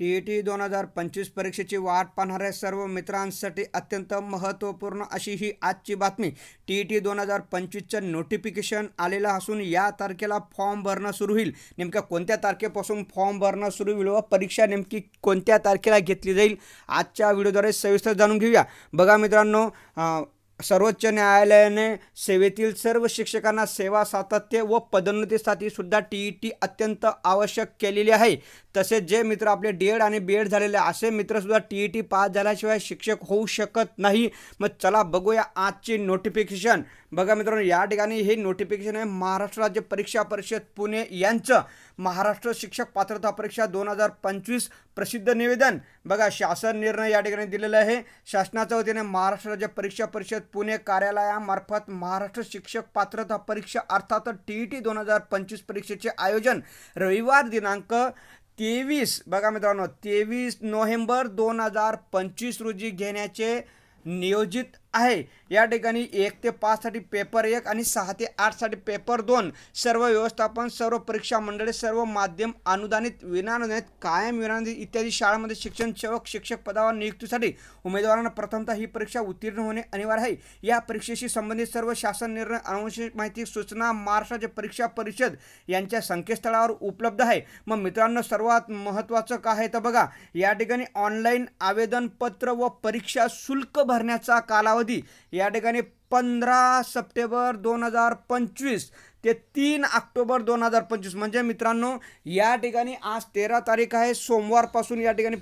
T E T दोन हजार पंचवीस परीक्षेची वाट पाहणाऱ्या सर्व मित्रांसाठी अत्यंत महत्त्वपूर्ण अशी ही आजची बातमी. टी ई टी दोन हजार पंचवीसचं नोटिफिकेशन आलेलं असून या तारखेला फॉर्म भरणं सुरू होईल. नेमक्या कोणत्या तारखेपासून फॉर्म भरणं सुरू होईल व परीक्षा नेमकी कोणत्या तारखेला घेतली जाईल? आजच्या व्हिडिओद्वारे सविस्तर जाणून घेऊया. बघा मित्रांनो सर्वोच्च न्यायालयाने सेवेतील सर्व शिक्षकांना सेवा सातत्य व पदोन्नतीसाठी सुद्धा टी ई टी अत्यंत आवश्यक केलेली आहे. तसेच जे मित्र आपले डी एड आणि बी एड झालेले असे मित्रसुद्धा टी ई टी पास झाल्याशिवाय शिक्षक होऊ शकत नाही. मग चला बघूया आजची नोटिफिकेशन बघा मित्रांनो या ठिकाणी हे नोटिफिकेशन आहे महाराष्ट्र राज्य परीक्षा परिषद पुणे यांचं. महाराष्ट्र शिक्षक पात्रता परीक्षा दोन हजार पंचवीस प्रसिद्ध निवेदन. बघा शासन निर्णय या ठिकाणी दिलेला आहे. शासनाच्या वतीने महाराष्ट्र राज्य परीक्षा परिषद पुणे कार्यालयामार्फत महाराष्ट्र शिक्षक पात्रता परीक्षा अर्थात टी ई टी दोन हजार पंचवीस परीक्षेचे आयोजन रविवार दिनांक तेवीस बघा मित्रांनो तेवीस नोव्हेंबर दोन हजार पंचवीस रोजी घेण्याचे नियोजित आहे. या ठिकाणी एक ते पाचसाठी पेपर एक आणि सहा ते आठसाठी पेपर दोन. सर्व व्यवस्थापन सर्व परीक्षा मंडळे सर्व माध्यम अनुदानित विनानुदानित कायम विनानुदानित इत्यादी शाळांमध्ये शिक्षण सेवक शिक्षक पदावर नियुक्तीसाठी उमेदवारांना प्रथमतः ही परीक्षा उत्तीर्ण होणे अनिवार्य आहे. या परीक्षेशी संबंधित सर्व शासन निर्णय अनुवंशिक माहिती सूचना महाराष्ट्राचे परीक्षा परिषद यांच्या संकेतस्थळावर उपलब्ध आहे. मग मित्रांनो सर्वात महत्त्वाचं काय आहे तर बघा या ठिकाणी ऑनलाईन आवेदनपत्र व परीक्षा शुल्क भरण्याचा कालावधी या ठिकाणी पंधरा सप्टेंबर दोन हजार पंचवीस ते तीन ऑक्टोबर दोन हजार पंचवीस. म्हणजे मित्रांनो या ठिकाणी आज तेरा तारीख आहे. सोमवारपासून या ठिकाणी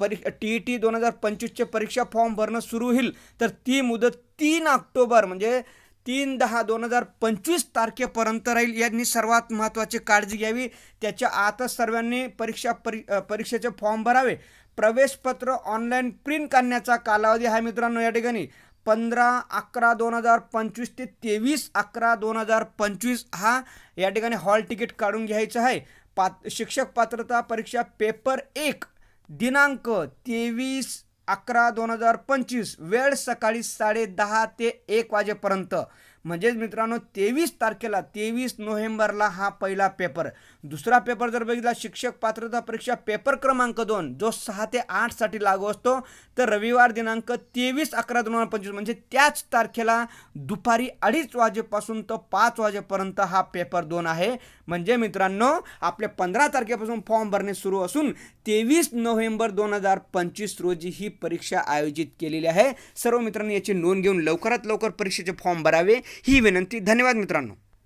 परी टी ई टी दोन हजार पंचवीसचे परीक्षा फॉर्म भरणं सुरू होईल. तर ती मुदत तीन ऑक्टोबर म्हणजे तीन दहा दोन हजार पंचवीस तारखेपर्यंत राहील. यांनी सर्वात महत्त्वाची काळजी घ्यावी. त्याच्या आतच सर्वांनी परीक्षा परी परीक्षेचे फॉर्म भरावे. प्रवेशपत्र ऑनलाईन प्रिंट करण्याचा कालावधी हा मित्रांनो या ठिकाणी. पंधरा अकरा दोन हजार पंचवीस ते तेवीस अकरा दोन हजार पंचवीस हा या ठिकाणी हॉल तिकीट काढून घ्यायचं आहे. पात शिक्षक पात्रता परीक्षा पेपर एक दिनांक तेवीस अकरा दोन हजार पंचवीस वेळ सकाळी साडे दहा ते एक वाजेपर्यंत. म्हणजेच मित्रांनो तेवीस तारखेला तेवीस नोव्हेंबरला हा पहिला पेपर. दुसरा पेपर जर बघितला शिक्षक पात्रता परीक्षा पेपर क्रमांक दोन जो सहा ते आठसाठी लागू असतो तर रविवार दिनांक तेवीस अकरा दोन हजार पंचवीस म्हणजे त्याच तारखेला दुपारी अडीच वाजेपासून तर पाच वाजेपर्यंत हा पेपर दोन आहे. म्हणजे मित्रांनो आपल्या पंधरा तारखेपासून फॉर्म भरणे सुरू असून तेवीस नोव्हेंबर दोन हजार पंचवीस रोजी ही परीक्षा आयोजित केलेली आहे. सर्व मित्रांनी याची नोंद घेऊन लवकरात लवकर परीक्षेचे फॉर्म भरावे. ही विनंती. धन्यवाद मित्रांनो.